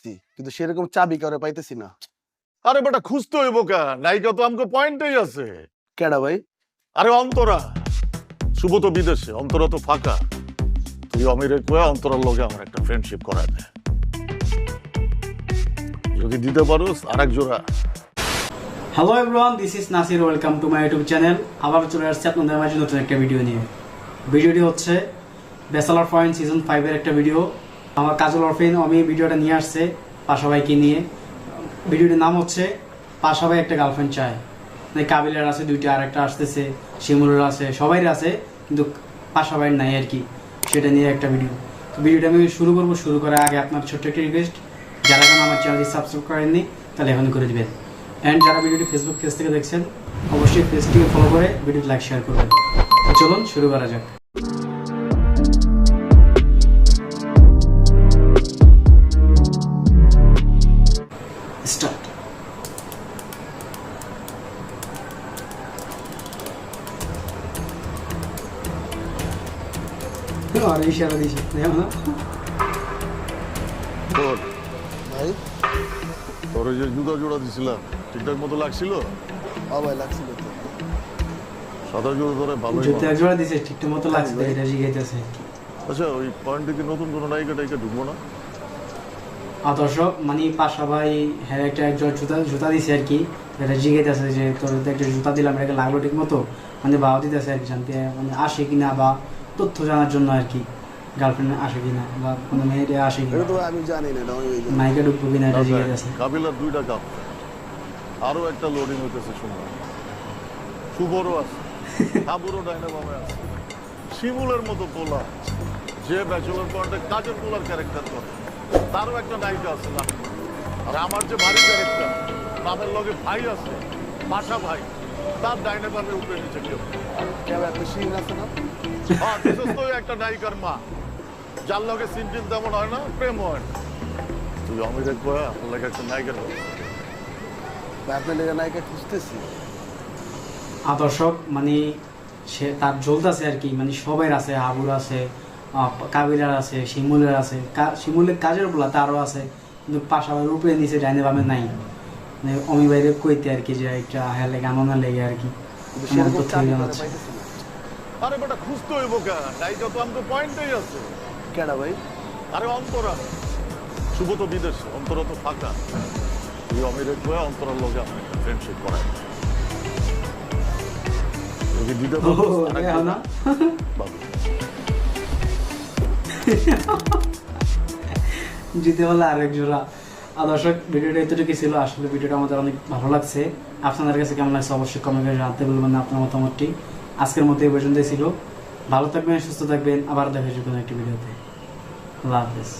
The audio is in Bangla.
খুঁজছি কিন্তু সেরকম চাবি কারে পাইতেছি না। আরে বেটা খুঁজতে হইব কা নায়িকা তো আমাকে পয়েন্টেই আছে। কেডা ভাই? আরে অন্তরা। শুভ তো বিদেশে অন্তরা তো ফাঁকা। তুই অমিরে কয়ে অন্তরার লগে আমার একটা ফ্রেন্ডশিপ করা যদি দিতে পারোস আর এক জোড়া। Hello everyone this is Nasir welcome to my YouTube channel আবার চলে আসছে আপনাদের মাঝে নতুন একটা ভিডিও নিয়ে। ভিডিওটি হচ্ছে ব্যাচেলার পয়েন্ট সিজন ফাইভের একটা ভিডিও আমার কাজল অরফিন আমি ভিডিওটা নিয়ে আসছে পাশাভাইকে নিয়ে। ভিডিওটির নাম হচ্ছে পাশাভাই একটা গার্লফ্রেন্ড চায়। মানে কাবিলের আছে দুইটা আর একটা আসতেছে, শিমুলের আছে সবাই আছে, কিন্তু পাশাভাইয়ের নাই আর কি, সেটা নিয়ে একটা ভিডিও। তো ভিডিওটা আমি শুরু করব, শুরু করার আগে আপনার ছোট্ট একটা রিকোয়েস্ট যারা এখন আমার চ্যানেলটি সাবস্ক্রাইব করেননি, তাহলে এখন করে দিবেন। অ্যান্ড যারা ভিডিওটি ফেসবুক পেজ থেকে দেখছেন, অবশ্যই পেজটিকে ফলো করে ভিডিওটি লাইক শেয়ার করবেন। চলুন শুরু করা যাক। আর ইশারা দিছি দেখো না তোর ভাই? তোর যে জুতা জোড়া দিছিলাম ঠিকঠাক মতো লাগছিল? ও ভাই লাগছিল সাদা জুতো ধরে ভালোই জুতো মানায়। দিছে ঠিকঠাক মতো লাগছে এটা শিখাইতেছে। আচ্ছা ওই পয়েন্টে কি নতুন কোনো নায়িকা টাইকা ঢুকবো না? দর্শক মানে পাশা ভাই হ্যাঁ একটা একজন জুতা জুতা দিছে আর কি এটা জিজ্ঞেস যে তোর একটা জুতা দিলাম এটাকে লাগল ঠিক মতো মানে বাবা দিতেছে আর কি জানতে মানে আসে কিনা বা তথ্য জানার জন্য আর কি গার্লফ্রেন্ড আসে কিনা বা কোনো মেয়েটা আসে কিনা। এটা আমি জানি না নায়িকা ঢুকবো কিনা এটা জিজ্ঞেস কাবিলার দুইটা কাপ আরও একটা লোডিং হইতেছে শুনলাম শুভরও আছে আছে। শিমুলের মতো পোলা যে ব্যাচেলর পয়েন্টে কাজের পোলার ক্যারেক্টার করে। তারও একটা নায়িকা আছে না। আর আমার যে ভারী ক্যারেক্টার তাদের লগে ভাই আছে বাসা ভাই। তার উপরে নিচে কেউ। আছে না? হ্যাঁ বিশেষ তো একটা নায়িকার মা। যার সিনটিন তেমন হয় না প্রেম হয়। না তুই অমিরের কয়া আপনার লাগে একটা নায়িকার আপনার লেগে নায়িকা খুঁজতেছি। আর দর্শক মানে সে তার জ্বলতেছে আর কি মানে সবাই আছে হাবুর আছে কাবিলার আছে শিমুলের আছে। কা- শিমুলের কাজের বলা তারও আছে কিন্তু পাশাপাশি উপরে নিচে ডাইনে বামে নাই। অমি বাইরে কইতে আর কি যে একটা হ্যাঁ লেগে আনন্দ লেগে আর কি। জানাচ্ছে পাইতেছি না। আরে বেটা খুঁজতে হইব কে তো পয়েন্টেই আছে। কেডা ভাই? আরে অন্তরা। শুভ তো বিদেশ অন্তরা তো ফাঁকা। তুই অমিরের কয়ে অন্তরার লগে আমার ফ্রেন্ডশিপ না? বাবু। জিতে হলে আরেক জোড়া। দর্শক, ভিডিওটা এতটুকু ছিল। আসলে ভিডিওটা আমাদের অনেক ভালো লাগছে। আপনাদের কাছে কেমন লাগছে অবশ্যই কমেন্ট করে জানতে বলবেন আপনার মতামতটি। আজকের মতো এই পর্যন্তই ছিল। ভালো থাকবেন, সুস্থ থাকবেন। আবার দেখা যাবে একটি ভিডিওতে। আল্লাহ হাফেজ।